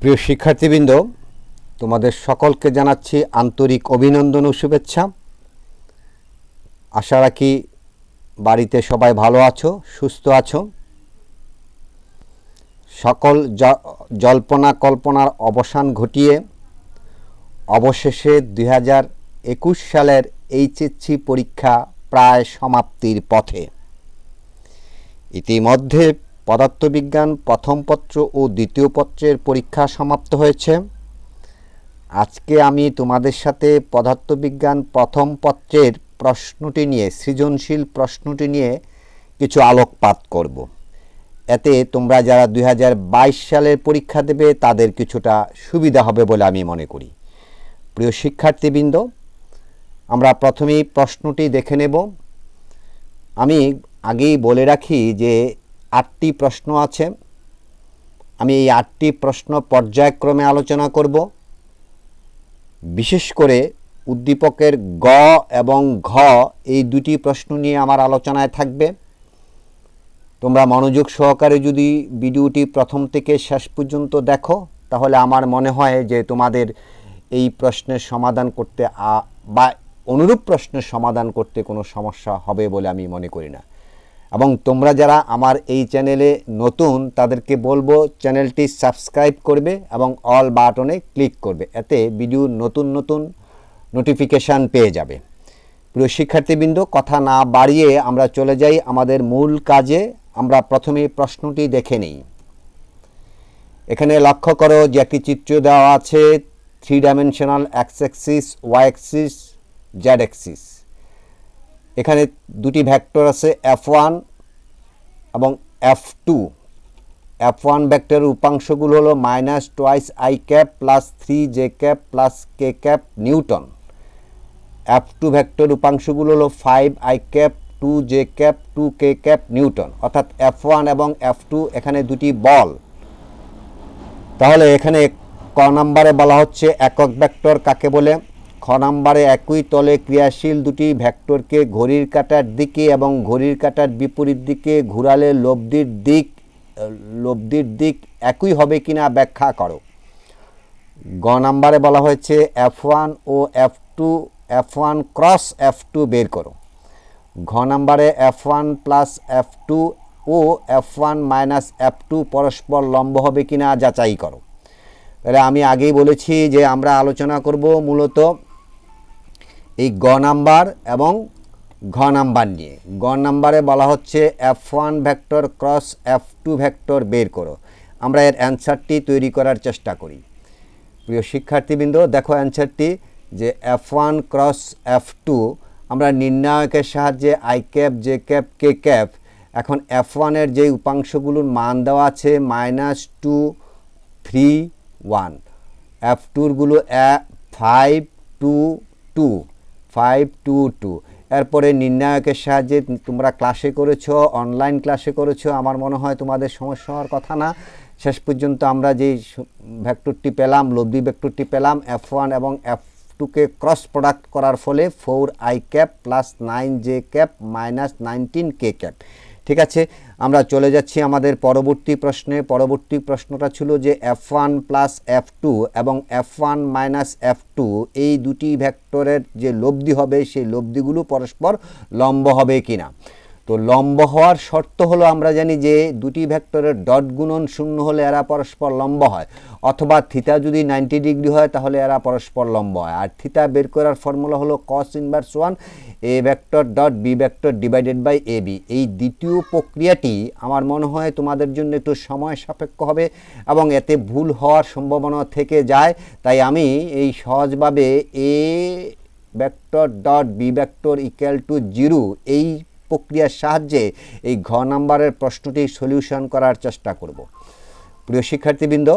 প্রিয় শিক্ষার্থীবৃন্দ, তোমাদের সকলকে জানাচ্ছি আন্তরিক অভিনন্দন ও শুভেচ্ছা। আশা রাখি বাড়িতে সবাই ভালো আছো, সুস্থ আছো। সকল জল্পনা কল্পনার অবসান ঘটিয়ে অবশেষে দুই হাজার একুশ সালের এইচএসসি পরীক্ষা প্রায় সমাপ্তির পথে। ইতিমধ্যে পদার্থবিজ্ঞান প্রথম পত্র ও দ্বিতীয় পত্রের পরীক্ষা সমাপ্ত হয়েছে। আজকে আমি তোমাদের সাথে পদার্থবিজ্ঞান প্রথম পত্রের প্রশ্নটি নিয়ে, সৃজনশীল প্রশ্নটি নিয়ে কিছু আলোকপাত করব। এতে তোমরা যারা দু হাজার বাইশ সালের পরীক্ষা দেবে, তাদের কিছুটা সুবিধা হবে বলে আমি মনে করি। প্রিয় শিক্ষার্থীবৃন্দ, আমরা প্রথমেই প্রশ্নটি দেখে নেব। আমি আগেই বলে রাখি যে আটটি প্রশ্ন আছে। আমি এই আটটি প্রশ্ন পর্যায়ক্রমে আলোচনা করব। বিশেষ করে উদ্দীপকের গ এবং ঘ এই দুটি প্রশ্ন নিয়ে আমার আলোচনায় থাকবে। তোমরা মনোযোগ সহকারে যদি ভিডিওটি প্রথম থেকে শেষ পর্যন্ত দেখো, তাহলে আমার মনে হয় যে তোমাদের এই প্রশ্নের সমাধান করতে বা অনুরূপ প্রশ্নের সমাধান করতে কোনো সমস্যা হবে বলে আমি মনে করি না। এবং তোমরা যারা আমার এই চ্যানেলে নতুন, তাদেরকে বলব চ্যানেলটি সাবস্ক্রাইব করবে এবং অল বাটনে ক্লিক করবে, এতে ভিডিও নতুন নতুন নোটিফিকেশান পেয়ে যাবে। প্রিয় শিক্ষার্থীবৃন্দ, কথা না বাড়িয়ে আমরা চলে যাই আমাদের মূল কাজে। আমরা প্রথমে প্রশ্নটি দেখে নিই। এখানে লক্ষ্য করো যে একটি চিত্র দেওয়া আছে three dimensional X axis Y axis Z axis এখানে দুটি ভ্যাক্টর আছে এফ ওয়ান এবং এফ টু এফ ওয়ান ভেক্টরের উপাংশগুলো হলো minus twice I cap plus three J cap plus K cap newton F two vector উপাংশগুলো হলো five I cap two J cap two K cap newton অর্থাৎ F one এবং F two এখানে দুটি বল। তাহলে এখানে ক নম্বরে বলা হচ্ছে একক ভেক্টর কাকে বলে? খ নম্বরে একই তলে ক্রিয়াশীল দুটি ভেক্টরকে ঘড়ির কাঁটার দিকে এবং ঘড়ির কাঁটার বিপরীত দিকে ঘুরালে লব্ধির দিক লব্ধির দিক একই হবে কিনা ব্যাখ্যা করো। গ নাম্বারে বলা হয়েছে এফ ওয়ান ও F two, F one cross F two বের করো। ঘ নাম্বারে F one plus F two ও F one minus F two পরস্পর লম্ব হবে কিনা যাচাই করো। তাহলে আমি আগেই বলেছি যে আমরা আলোচনা করব মূলত এই গ নাম্বার এবং ঘ নাম্বার নিয়ে। গ নাম্বারে বলা হচ্ছে F one vector cross F two vector বের করো। আমরা এর অ্যান্সারটি তৈরি করার চেষ্টা করি। প্রিয় শিক্ষার্থীবৃন্দ, দেখো অ্যান্সারটি যে F one cross F two আমরা নির্ণায়কের সাহায্যে I cap J cap K cap এখন এফ ওয়ানের যে উপাংশগুলোর মান দেওয়া আছে minus two three one F টুরগুলো five two two five two two এরপরে নির্ণায়কের সাহায্যে তোমরা ক্লাসে করেছ অনলাইন ক্লাসে করেছ, আমার মনে হয় তোমাদের সমস্যা হওয়ার কথা না। শেষ পর্যন্ত আমরা যেই ভেক্টরটি পেলাম, লব্ধি ভেক্টরটি পেলাম এফ ওয়ান এবং এফ টুকে ক্রস প্রোডাক্ট করার ফলে four I cap plus nine J cap minus nineteen K cap ঠিক আছে? আমরা চলে যাচ্ছি আমাদের পরবর্তী প্রশ্নে। পরবর্তী প্রশ্নটা ছিল যে F one plus F two এবং F one minus F two এই দুটি ভ্যাক্টরের যে লব্ধি হবে, সেই লব্ধিগুলো পরস্পর লম্ব হবে কিনা। তো লম্ব হওয়ার শর্ত হলো আমরা জানি যে দুটি ভেক্টরের ডট গুণন শূন্য হলে এরা পরস্পর লম্ব হয়। অথবা থিতা যদি নাইনটি ডিগ্রি হয় তাহলে এরা পরস্পর লম্ব হয়। আর থিতা বের করার ফর্মুলা হলো cos inverse one A vector dot B vector divided by A B এই দ্বিতীয় প্রক্রিয়াটি আমার মনে হয় তোমাদের জন্য একটু সময় সাপেক্ষ হবে এবং এতে ভুল হওয়ার সম্ভাবনা থেকে যায়। তাই আমি এই সহজভাবে A vector dot B vector equal to zero এই প্রক্রিয়ার সাহায্যে এই ঘ নাম্বারের প্রশ্নটি সলিউশন করার চেষ্টা করব। প্রিয় শিক্ষার্থীবৃন্দ,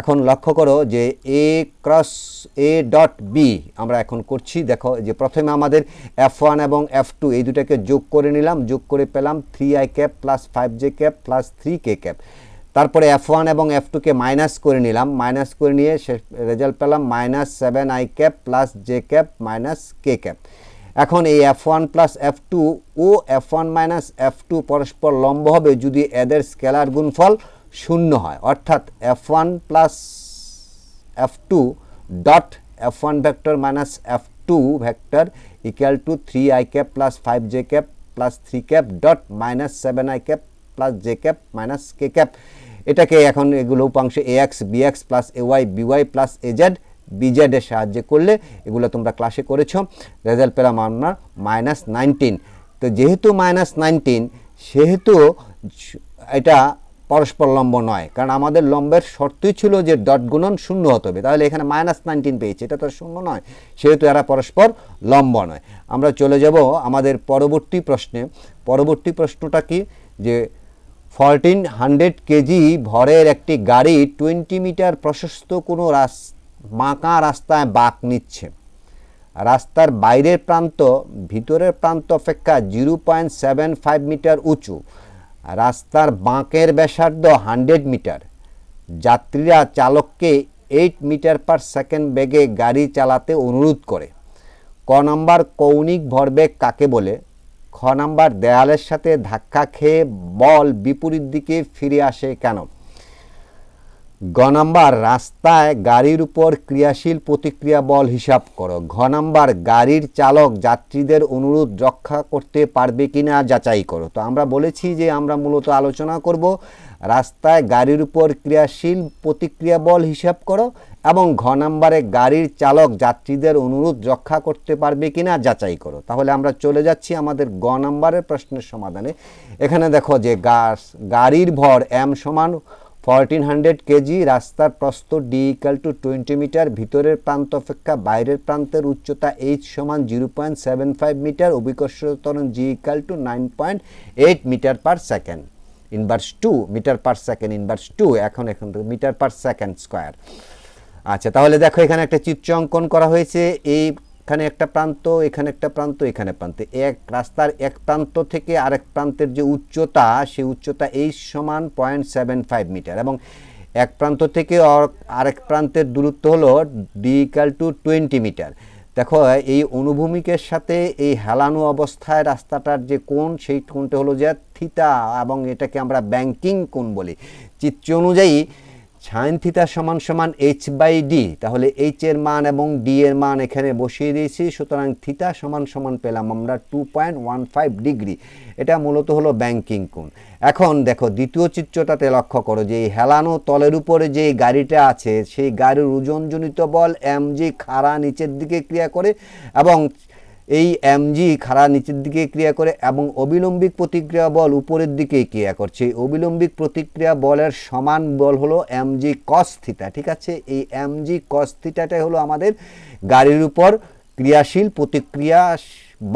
এখন লক্ষ্য করো যে A cross A dot B আমরা এখন করছি। দেখো যে প্রথমে আমাদের এফ ওয়ান এবং এফ টু এই দুটাকে যোগ করে নিলাম, যোগ করে পেলাম three I cap plus five J cap plus three K cap তারপরে এফ ওয়ান এবং এফ টুকে মাইনাস করে নিলাম মাইনাস করে নিয়ে রেজাল্ট পেলাম minus seven I cap plus J cap minus K cap এখন এই F one plus F two ও F one minus F two পরস্পর লম্ব হবে যদি এদের স্কেলার গুণফল শূন্য হয়। অর্থাৎ F one plus F two dot F one vector minus F two vector equal to three I cap plus five J cap plus three cap dot minus seven I cap plus J cap minus K cap এটাকে এখন এগুলো উপাংশে A X B X plus A Y B Y plus A Z বিজেডের সাহায্যে করলে এগুলো তোমরা ক্লাসে করেছ। Result পেলাম আমরা মাইনাস নাইনটিন তো যেহেতু মাইনাস নাইনটিন সেহেতু এটা পরস্পর লম্ব নয়, কারণ আমাদের লম্বের শর্তই ছিল যে ডট গুণন শূন্য হতে হবে। তাহলে এখানে মাইনাস নাইনটিন পেয়েছে, এটা তো শূন্য নয়। সেহেতু এরা পরস্পর লম্ব নয়। আমরা চলে যাব আমাদের পরবর্তী প্রশ্নে। পরবর্তী প্রশ্নটা কি? যে ফরটিন হান্ড্রেড কেজি ভরের একটি গাড়ি টোয়েন্টি মিটার প্রশস্ত কোনো রাস বাঁকা রাস্তায় বাঁক নিচ্ছে। রাস্তার বাইরের প্রান্ত, ভিতরের প্রান্ত অপেক্ষা zero point seven five metre উঁচু। রাস্তার বাঁকের ব্যাসার্ধ হান্ড্রেড মিটার। যাত্রীরা চালককে এইট মিটার পার সেকেন্ড বেগে গাড়ি চালাতে অনুরোধ করে। ক নম্বর কৌণিক ভরবেগ কাকে বলে? খ নাম্বার দেয়ালের সাথে ধাক্কা খেয়ে বল বিপরীত দিকে ফিরে আসে কেন? গ নাম্বার, রাস্তায় গাড়ির উপর ক্রিয়াশীল প্রতিক্রিয়া বল হিসাব করো। ঘ নাম্বার, গাড়ির চালক যাত্রীদের অনুরোধ রক্ষা করতে পারবে কিনা যাচাই করো। তো আমরা বলেছি যে আমরা মূলত আলোচনা করব রাস্তায় গাড়ির উপর ক্রিয়াশীল প্রতিক্রিয়া বল হিসাব করো এবং ঘ নাম্বারে গাড়ির চালক যাত্রীদের অনুরোধ রক্ষা করতে পারবে কিনা যাচাই করো। তাহলে আমরা চলে যাচ্ছি আমাদের গ নাম্বারের প্রশ্নের সমাধানে। এখানে দেখো যে গাড়ির ভর এম সমান ফরটিন হান্ড্রেড কেজি রাস্তার প্রস্থ D equal to twenty metre ভিতরের প্রান্ত অপেক্ষা বাইরের প্রান্তের উচ্চতা এইচ সমান zero point seven five metre অভিকর্ষ ত্বরণ G equal to nine point eight metre per second inverse two metre per second inverse two এখন এখন মিটার পার সেকেন্ড স্কোয়ার আচ্ছা তাহলে দেখো এখানে একটা চিত্র অঙ্কন করা হয়েছে এইখানে একটা প্রান্ত, এখানে একটা প্রান্ত, এখানে প্রান্ত। এক রাস্তার এক প্রান্ত থেকে আরেক প্রান্তের যে উচ্চতা, সেই উচ্চতা এই সমান পয়েন্ট সেভেন ফাইভ মিটার এবং এক প্রান্ত থেকে আরেক প্রান্তের দূরত্ব হলো D equal to twenty metre. দেখো, এই অনুভূমিকের সাথে এই হেলানো অবস্থায় রাস্তাটার যে কোণ, সেই কোণটা হলো যে থিতা এবং এটাকে আমরা ব্যাংকিং কোণ বলি। চিত্র অনুযায়ী সাইন থিতা সমান সমান এইচ বাই ডি তাহলে এইচ এর মান এবং ডি এর মান এখানে বসিয়ে দিয়েছি, সুতরাং থিতা সমান সমান পেলাম আমরা two point one five degree. এটা মূলত হলো ব্যাংকিং কোণ। এখন দেখো, দ্বিতীয় চিত্রটাতে লক্ষ্য করো যে এই হেলানো তলের উপরে যে গাড়িটা আছে, সেই গাড়ির ওজনজনিত বল এম জি খাড়া নিচের দিকে ক্রিয়া করে এবং এই এমজি খাড়া নিচের দিকে ক্রিয়া করে এবং অবিলম্বিক প্রতিক্রিয়া বল উপরের দিকে ক্রিয়া করছে। এই অবিলম্বিক প্রতিক্রিয়া বলের সমান বল হলো এমজি কস্থিতা ঠিক আছে? এই এমজি কস্থিতাটাই হলো আমাদের গাড়ির উপর ক্রিয়াশীল প্রতিক্রিয়া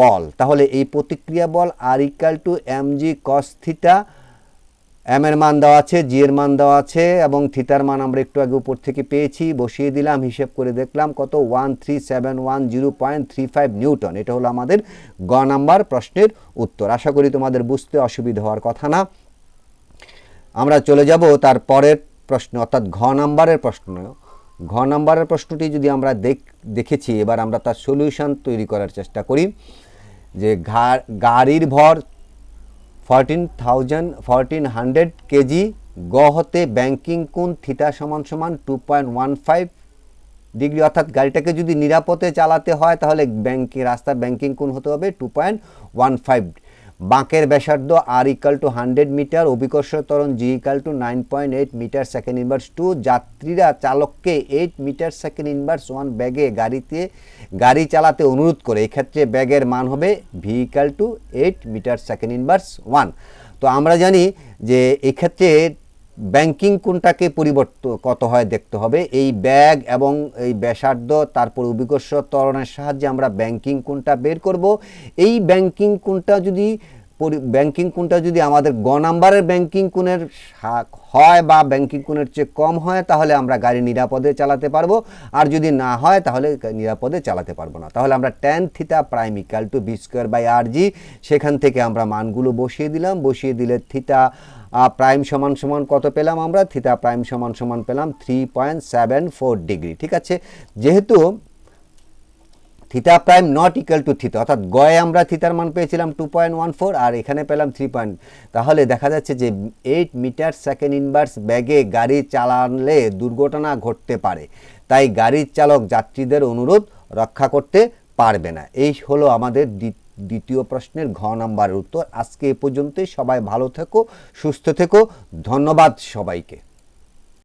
বল। তাহলে এই প্রতিক্রিয়া বল R equal to MG cos theta M এর মান দেওয়া আছে জি এর মান দেওয়া আছে, এবং থিতার মান আমরা একটু আগে উপর থেকে পেয়েছি, বসিয়ে দিলাম, হিসেব করে দেখলাম কত? One three seven one zero point three five newton. এটা হলো আমাদের গ নাম্বার প্রশ্নের উত্তর। আশা করি তোমাদের বুঝতে অসুবিধা হওয়ার কথা না। আমরা চলে যাব তার পরের প্রশ্ন, অর্থাৎ ঘ নাম্বারের প্রশ্ন। ঘ নাম্বারের প্রশ্নটি যদি আমরা দেখ, দেখেছি, এবার আমরা তার সলিউশন তৈরি করার চেষ্টা করি। যে গাড়ির ভর fourteen thousand fourteen hundred KG গ হতে ব্যাঙ্কিং কোন থিটা সমান সমান two point one five degree অর্থাৎ গাড়িটাকে যদি নিরাপদে চালাতে হয়, তাহলে ব্যাঙ্কিং রাস্তা ব্যাঙ্কিং কোন হতে হবে টু পয়েন্ট ওয়ান ফাইভ বাঁকের ব্যাসার্ধ R equal to hundred metre অভিকর্ষ তরণ G equal to nine point eight metre second inverse two যাত্রীরা চালককে eight metre second inverse one ব্যাগে গাড়িতে, গাড়ি চালাতে অনুরোধ করে, এক্ষেত্রে ব্যাগের মান হবে V equal to eight metre second inverse one তো আমরা জানি যে এক্ষেত্রে ব্যাংকিং কোনটাকে পরিবর্ত, কত হয় দেখতে হবে। এই ব্যাগ এবং এই ব্যাসার্ধ, তারপর অভিকর্ষ ত্বরণের সাহায্যে আমরা ব্যাংকিং কোনটা বের করব। এই ব্যাংকিং কোনটা যদি ব্যাংকিং কোনটা যদি আমাদের গ নাম্বারের ব্যাংকিং কোণের হয় বা ব্যাংকিং কোণের চেয়ে কম হয়, তাহলে আমরা গাড়ি নিরাপদে চালাতে পারব। আর যদি না হয়, তাহলে নিরাপদে চালাতে পারব না। তাহলে আমরা tan theta prime equal to B square by R G সেখান থেকে আমরা মানগুলো বসিয়ে দিলাম। বসিয়ে দিলে থিতা প্রাইম সমান সমান কত পেলাম আমরা? থিতা প্রাইম সমান সমান পেলাম three point seven four degree ঠিক আছে? যেহেতু theta prime not equal to theta অর্থাৎ গয়ে আমরা থিতার মান পেয়েছিলাম টু পয়েন্ট ওয়ান ফোর আর এখানে পেলাম থ্রি পয়েন্ট তাহলে দেখা যাচ্ছে যে এইট মিটার সেকেন্ড ইনভার্স ব্যাগে গাড়ি চালালে দুর্ঘটনা ঘটতে পারে, তাই গাড়ির চালক যাত্রীদের অনুরোধ রক্ষা করতে পারবে না। এই হলো আমাদের দ্বি- দ্বিতীয় প্রশ্নের ঘ নাম্বারের উত্তর। আজকে এ পর্যন্তই, সবাই ভালো থেকো, সুস্থ থেকো, ধন্যবাদ সবাইকে।